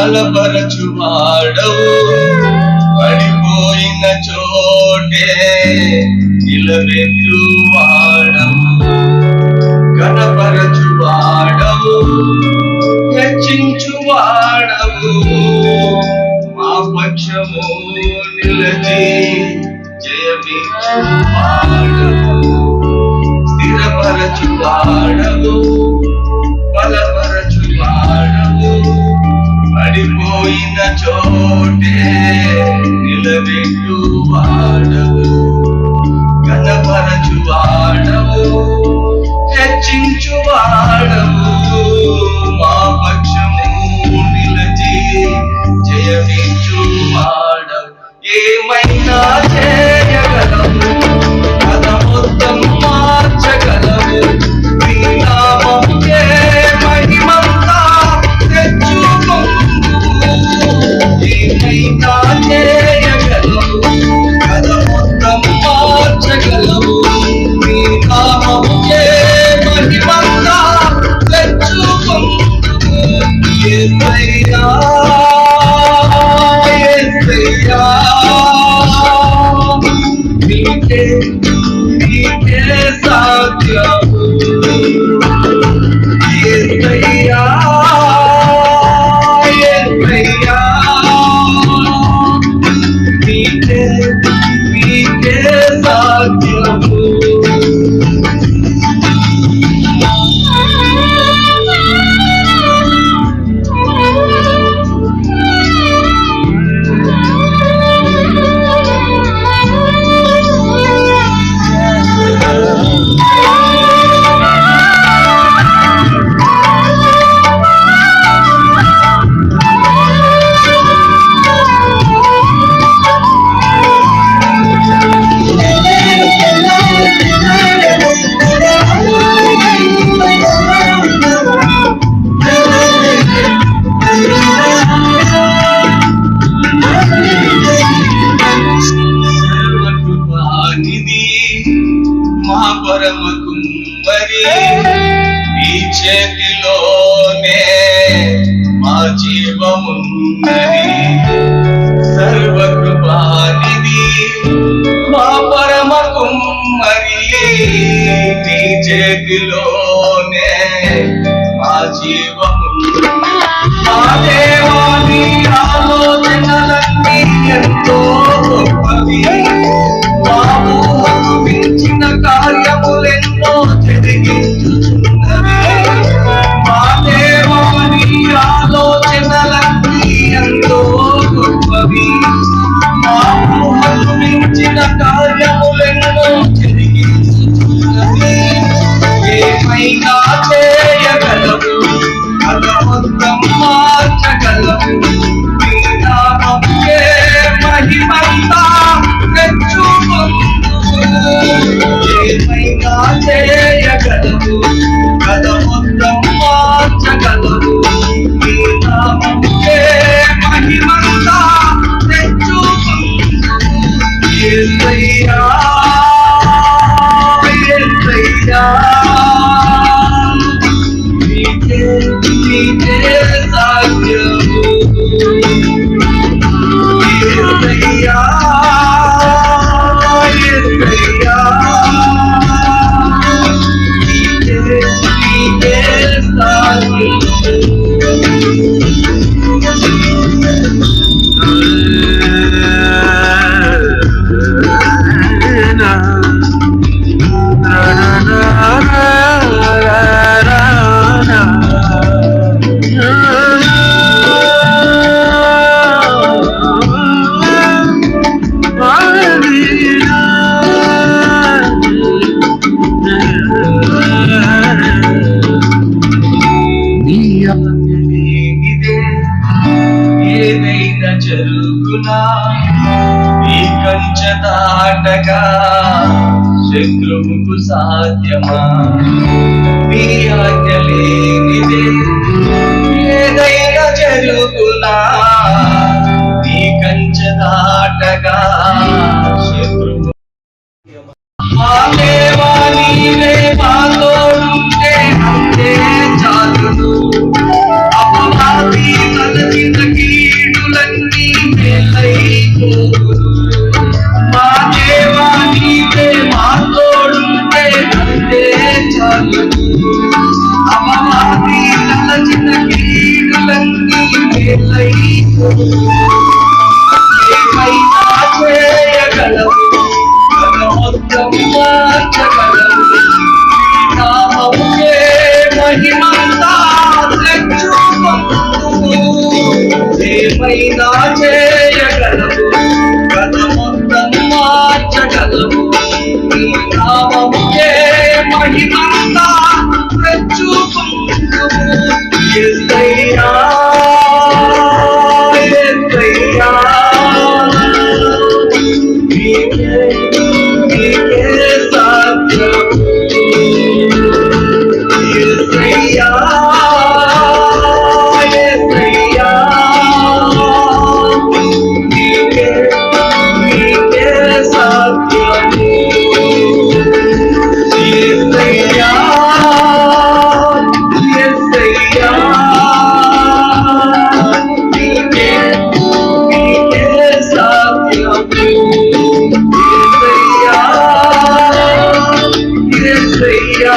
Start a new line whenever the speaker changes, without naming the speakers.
బలపరచువాడవు పడిపోయిన చోటే నిలబెట్టువాడు. మా పరమ కుమ్మరి నీ చేతిలోనే మా జీవమున్నది. సర్వకృపానిది మా పరమ కుమ్మరి నీ చేతిలోనే మా జీవమున్నది. ఆ దేవాని ఆలోచనలన్నీ ఎంతో Kaate she did. శత్రువుకు సాధ్యమా? మీ ఆజ్ఞ లేనిదే ఏదైనా జరుగునా? నీ కంచె దాటగా మహిమంతా ఏమైనా చేయగలవు గత మొత్తం మార్చగలవు నీ నామముకే మహిమంతా ప్రచుకుందువు ఎస్తైనా செய்யா